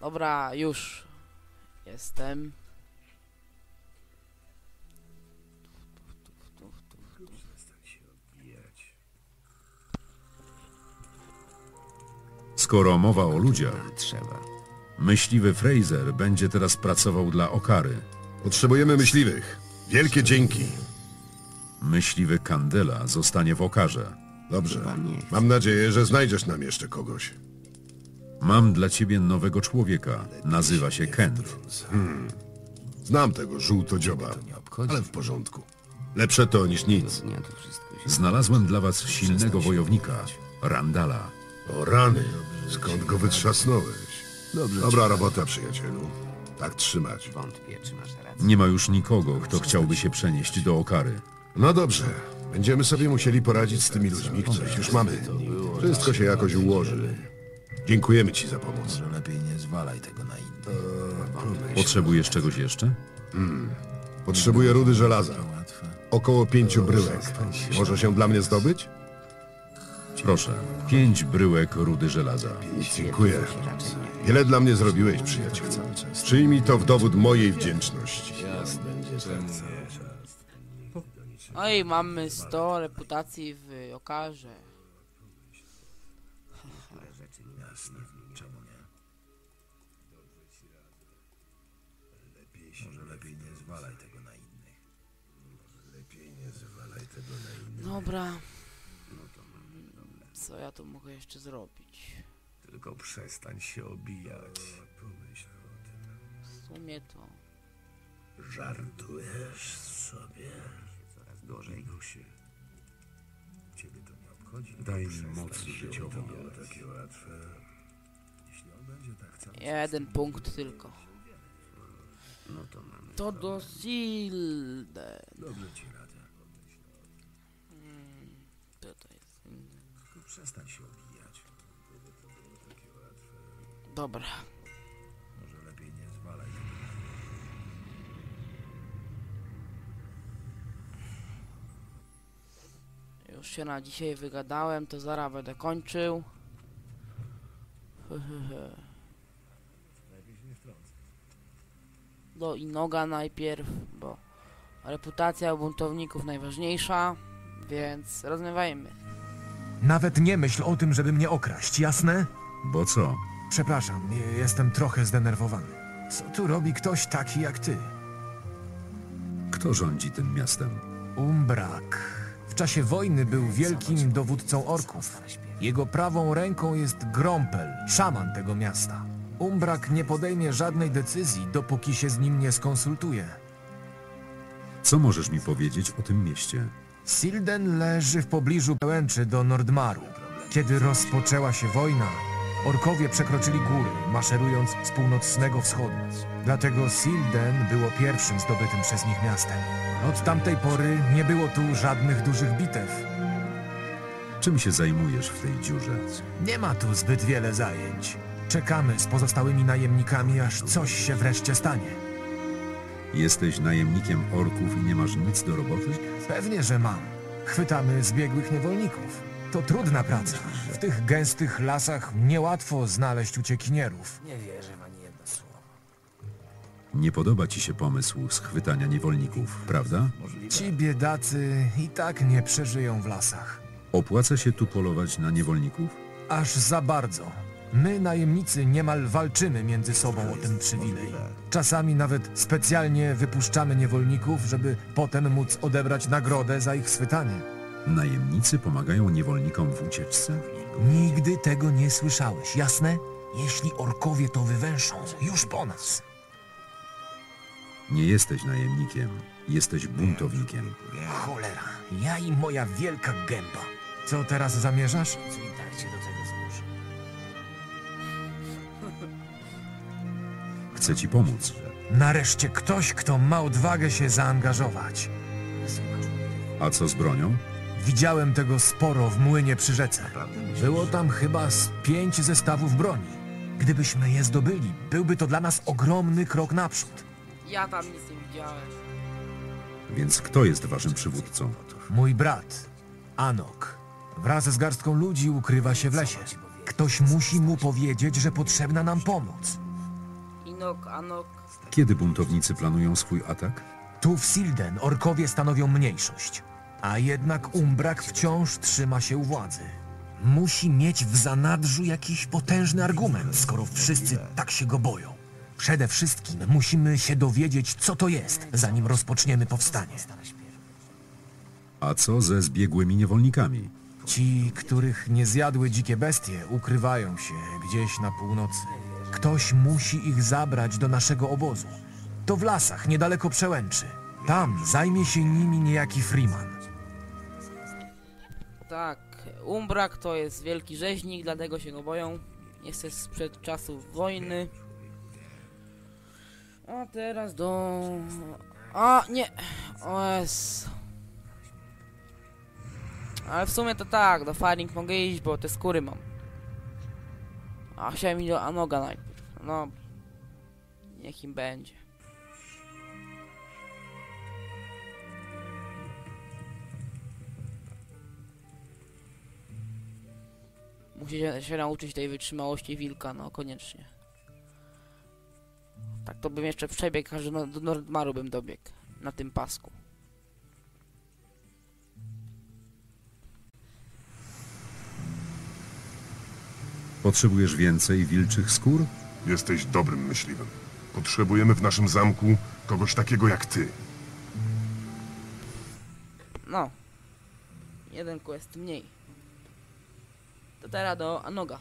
Dobra, już. Jestem. Skoro mowa o ludziach, Trzeba. myśliwy Fraser będzie teraz pracował dla Okary. Potrzebujemy myśliwych. Wielkie dzięki. Myśliwy Candela zostanie w Okarze. Dobrze. Mam nadzieję, że znajdziesz nam jeszcze kogoś. Mam dla ciebie nowego człowieka. Nazywa się Kent. Znam tego żółtodzioba, Nie obchodzi. ale w porządku. Lepsze to niż nic. Znalazłem dla was silnego wojownika, Randala. O rany, skąd go wytrzasnąłeś? Dobrze Dobra robota, przyjacielu. Tak trzymać. Nie ma już nikogo, kto chciałby się przenieść do Okary. No dobrze. Będziemy sobie musieli poradzić z tymi ludźmi, których już mamy. Wszystko się jakoś ułoży. Dziękujemy ci za pomoc. Lepiej nie zwalaj tego na innych. Potrzebujesz czegoś jeszcze? Potrzebuję rudy żelaza. Około pięciu bryłek. Może się dla mnie zdobyć? Proszę, pięć bryłek rudy żelaza. Dziękuję. Wiele dla mnie zrobiłeś, przyjacielu. Przyjmij to w dowód mojej wdzięczności. No i mamy 100 reputacji w Okarze. Może lepiej nie zwalaj tego na innych. Dobra. Co ja tu mogę jeszcze zrobić? Tylko przestań się obijać. W sumie to... Żartujesz sobie. Coraz gorzej. Się. Ciebie to nie. Daj mi moc życiową. takie łatwe. Jeśli on będzie tak cały Jeden punkt tylko. No to mamy. To do Silde. Dobrze ci radzę. Tutaj jest. Tylko przestań się obijać. Dobra. Już się na dzisiaj wygadałem, to zaraz będę kończył. Do Inoga najpierw, bo reputacja buntowników najważniejsza, więc rozmawiajmy. Nawet nie myśl o tym, żeby mnie okraść, jasne? Bo co? Przepraszam, je- jestem trochę zdenerwowany. Co tu robi ktoś taki jak ty? Kto rządzi tym miastem? Umbrak. W czasie wojny był wielkim dowódcą orków. Jego prawą ręką jest Grompel, szaman tego miasta. Umbrak nie podejmie żadnej decyzji, dopóki się z nim nie skonsultuje. Co możesz mi powiedzieć o tym mieście? Silden leży w pobliżu pełęczy do Nordmaru. Kiedy rozpoczęła się wojna, orkowie przekroczyli góry, maszerując z północnego wschodu. Dlatego Silden było pierwszym zdobytym przez nich miastem. Od tamtej pory nie było tu żadnych dużych bitew. Czym się zajmujesz w tej dziurze? Nie ma tu zbyt wiele zajęć. Czekamy z pozostałymi najemnikami, aż coś się wreszcie stanie. Jesteś najemnikiem orków i nie masz nic do roboty? Pewnie, że mam. Chwytamy zbiegłych niewolników. To trudna praca. W tych gęstych lasach niełatwo znaleźć uciekinierów. Nie wierzę w ani jedno słowo. Nie podoba ci się pomysł schwytania niewolników, prawda? Ci biedacy i tak nie przeżyją w lasach. Opłaca się tu polować na niewolników? Aż za bardzo. My, najemnicy, niemal walczymy między sobą o ten przywilej. Czasami nawet specjalnie wypuszczamy niewolników, żeby potem móc odebrać nagrodę za ich schwytanie. Najemnicy pomagają niewolnikom w ucieczce? Nigdy tego nie słyszałeś, jasne? Jeśli orkowie to wywęszą, już po nas. Nie jesteś najemnikiem, jesteś buntownikiem. Cholera, ja i moja wielka gęba. Co teraz zamierzasz? Co i tak cię do tego zmuszę. Chcę ci pomóc. Nareszcie ktoś, kto ma odwagę się zaangażować. A co z bronią? Widziałem tego sporo w młynie przy rzece. Było tam chyba z pięć zestawów broni. Gdybyśmy je zdobyli, byłby to dla nas ogromny krok naprzód. Ja tam nic nie widziałem. Więc kto jest waszym przywódcą? Mój brat, Anok, wraz z garstką ludzi ukrywa się w lesie. Ktoś musi mu powiedzieć, że potrzebna nam pomoc. Inok, Anok. Kiedy buntownicy planują swój atak? Tu w Silden orkowie stanowią mniejszość, a jednak Umbrak wciąż trzyma się u władzy. Musi mieć w zanadrzu jakiś potężny argument, skoro wszyscy tak się go boją. Przede wszystkim musimy się dowiedzieć, co to jest, zanim rozpoczniemy powstanie. A co ze zbiegłymi niewolnikami? Ci, których nie zjadły dzikie bestie, ukrywają się gdzieś na północy. Ktoś musi ich zabrać do naszego obozu. To w lasach, niedaleko przełęczy. Tam zajmie się nimi niejaki Freeman. Tak, Umbrak to jest wielki rzeźnik, dlatego się go boją. Jest sprzed czasów wojny. A teraz do... A, nie! OS. Ale w sumie to tak, do Faring mogę iść, bo te skóry mam. A chciałem iść do Anoga najpierw. No... Niech im będzie. Musicie się nauczyć tej wytrzymałości wilka, no koniecznie. Tak to bym jeszcze przebiegł, aż do, do Nordmaru bym dobiegł. Na tym pasku. Potrzebujesz więcej wilczych skór? Jesteś dobrym myśliwym. Potrzebujemy w naszym zamku kogoś takiego jak ty. No. Jeden quest mniej. Teraz do Anoga.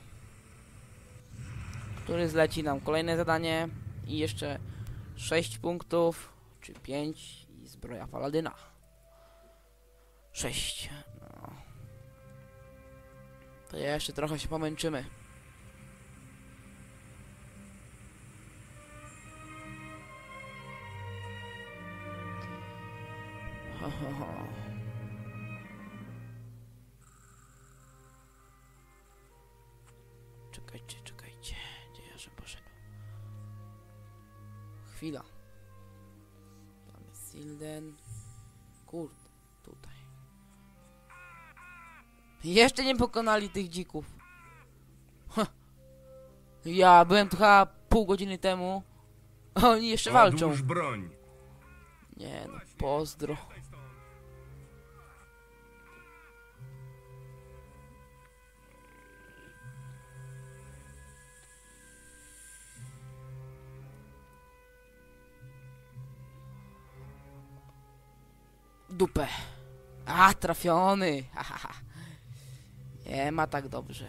Który zleci nam kolejne zadanie i jeszcze 6 punktów, czy 5 i zbroja paladyna. 6. No. To jeszcze trochę się pomęczymy. Ho. Kurde, tutaj. Jeszcze nie pokonali tych dzików. Ha. Ja byłem tu chyba pół godziny temu. Oni jeszcze walczą. Broń. Nie no, pozdro. Dupę. A, trafiony. Ha, ha, ha. Nie ma tak dobrze.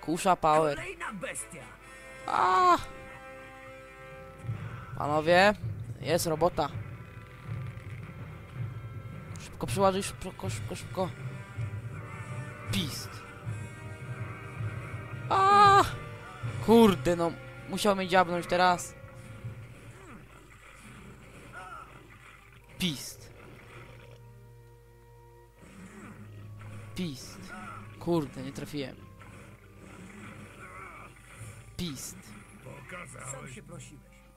Kusza power. A! Panowie, jest robota. Szybko przyładuj, szybko, szybko, szybko. Pist. A! Kurde, no. Musiał mnie dziabnąć teraz. Pist. Pist. Kurde, nie trafiłem. Pist.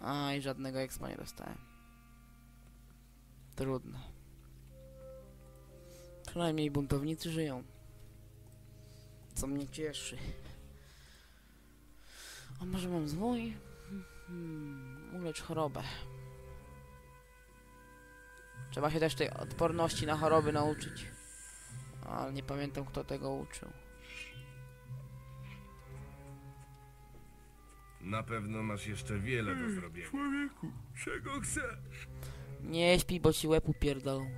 A i żadnego expa nie dostałem. Trudno. Przynajmniej buntownicy żyją. Co mnie cieszy. A może mam zwój? Hmm, ulecz chorobę. Trzeba się też tej odporności na choroby nauczyć. Ale nie pamiętam kto tego uczył. Na pewno masz jeszcze wiele do zrobienia. Człowieku, czego chcesz? Nie śpi, bo ci łeb upierdolą.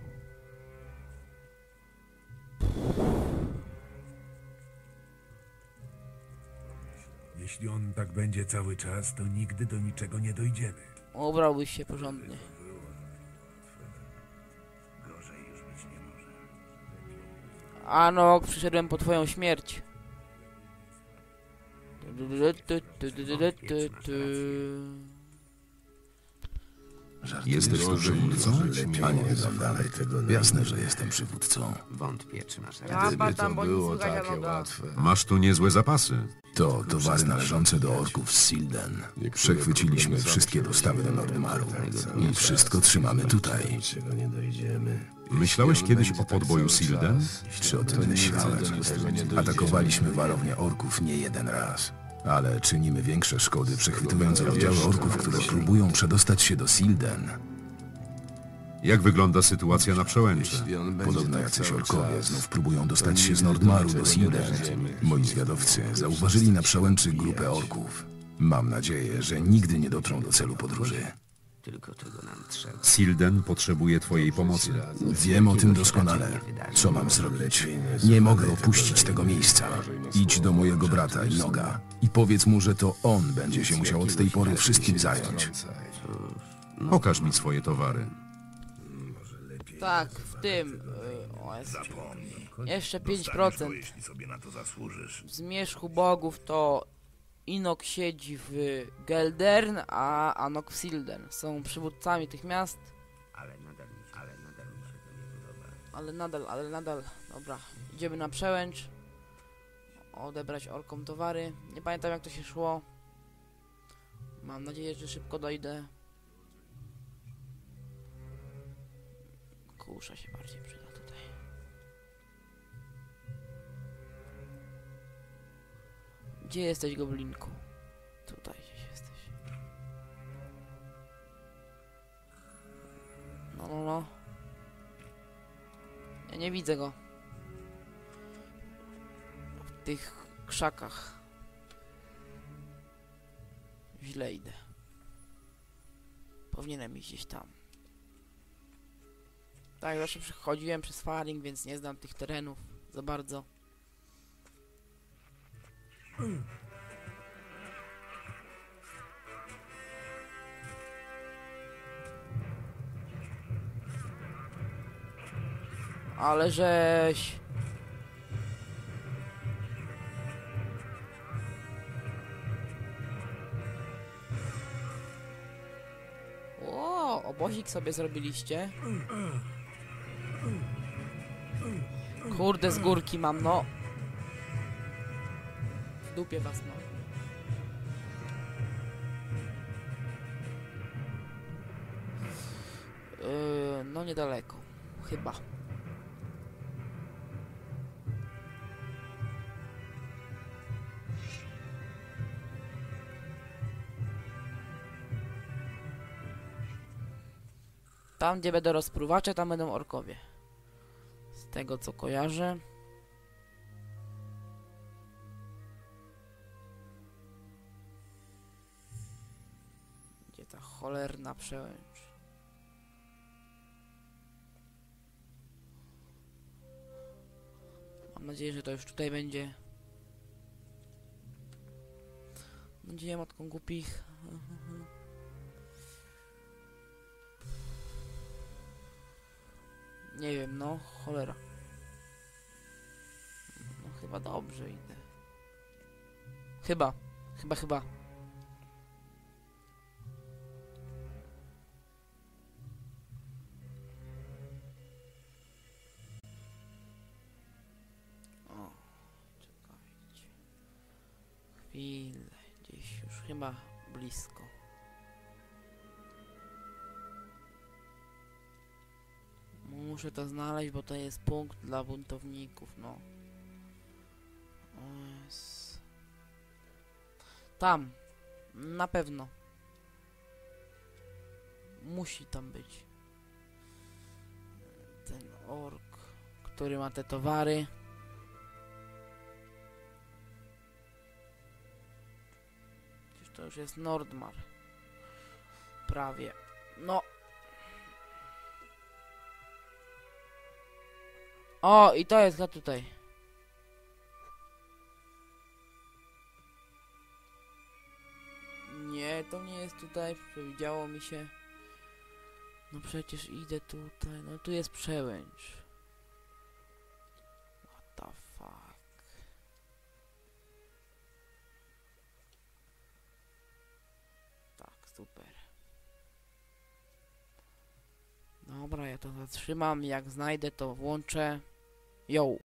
Jeśli on tak będzie cały czas, to nigdy do niczego nie dojdziemy. Ubrałbyś się porządnie. Anok, przyszedłem po twoją śmierć. Jesteś tu przywódcą? A nie znam dalej tego. Jasne, że jestem przywódcą. Wątpię, czy masz rację. Tam, bo nie słychać Anoga. Masz tu niezłe zapasy. To towary należące do orków z Silden. Przechwyciliśmy wszystkie dostawy do Nordmaru. I wszystko trzymamy tutaj. Myślałeś kiedyś o podboju Silden? Czy o tym myślałem? Atakowaliśmy warownię orków nie jeden raz. Ale czynimy większe szkody, przechwytując oddziały orków, które próbują przedostać się do Silden. Jak wygląda sytuacja na przełęczy? Podobno jacyś orkowie znów próbują dostać się z Nordmaru do Silden. Moi zwiadowcy zauważyli na przełęczy grupę orków. Mam nadzieję, że nigdy nie dotrą do celu podróży. Tylko czego nam trzeba. Silden potrzebuje twojej pomocy. Wiem o tym doskonale. Co mam zrobić? Nie mogę opuścić tego miejsca. Idź do mojego brata i noga i powiedz mu, że to on będzie się musiał od tej pory wszystkim zająć. Pokaż mi swoje towary. Tak, w tym. y, o, jest. Jeszcze 5%. jeśli sobie na to zasłużysz. W zmierzchu bogów to Inok siedzi w Geldern, a Anok w Silden. Są przywódcami tych miast, Ale nadal, ale nadal mi się to nie podoba. ale nadal, ale nadal. Dobra, idziemy na przełęcz. Odebrać orkom towary. Nie pamiętam jak to się szło. Mam nadzieję, że szybko dojdę. Kusza się bardziej przyda Gdzie jesteś, goblinku? Tutaj gdzieś jesteś. No, no, no. Ja nie widzę go. W tych krzakach. Źle idę. Powinienem iść gdzieś tam. Tak, zawsze przechodziłem przez Faring, więc nie znam tych terenów za bardzo. Ale żeś... O, obozik sobie zrobiliście. Kurde, z górki mam, no. W dupie was mam. Yy, no niedaleko. Chyba. Tam, gdzie będę rozpruwacze, tam będą orkowie. Z tego, co kojarzę. Cholerna przełęcz? Mam nadzieję, że to już tutaj będzie. Nadzieję matką głupich. Nie wiem, no, cholera. No chyba dobrze idę. Chyba, chyba, chyba. Chyba blisko. Muszę to znaleźć, bo to jest punkt dla buntowników, no. Tam. Na pewno. Musi tam być. Ten ork, który ma te towary. To już jest Nordmar. Prawie. No, O, i to jest chyba tutaj. Nie, to nie jest tutaj, przewidziało mi się. No przecież idę tutaj, no tu jest przełęcz. To zatrzymam, jak znajdę to włączę. Yo.